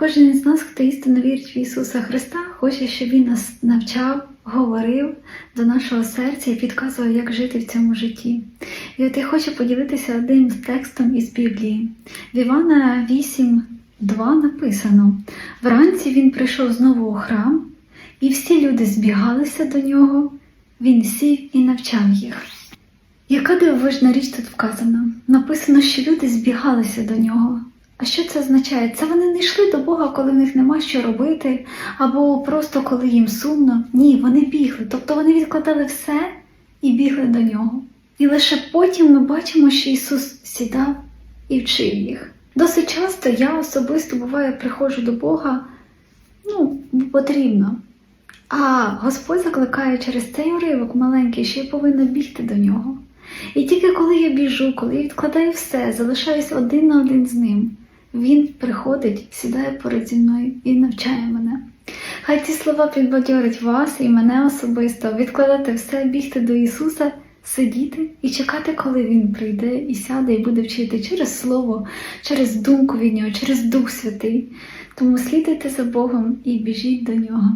Кожен із нас, хто істинно вірить в Ісуса Христа, хоче, щоб Він нас навчав, говорив до нашого серця і підказував, як жити в цьому житті. І от я хочу поділитися одним текстом із Біблії. В Івана 8.2 написано: Вранці він прийшов знову у храм, і всі люди збігалися до нього, він сів і навчав їх. Яка дивовижна річ тут вказана? Написано, що люди збігалися до нього. А що це означає? Це вони не йшли до Бога, коли в них нема що робити, або просто коли їм сумно. Ні, вони бігли. Тобто вони відкладали все і бігли до нього. І лише потім ми бачимо, що Ісус сідав і вчив їх. Досить часто я особисто буває приходжу до Бога, ну, потрібно. А Господь закликає через цей уривок маленький, що я повинна бігти до нього. І тільки коли я біжу, коли я відкладаю все, залишаюсь один на один з ним, він приходить, сідає поряд зі мною і навчає мене. Хай ці слова підбадьорять вас і мене особисто, відкладати все, бігти до Ісуса, сидіти і чекати, коли Він прийде і сяде, і буде вчити через Слово, через думку від Нього, через Дух Святий. Тому слідуйте за Богом і біжіть до нього.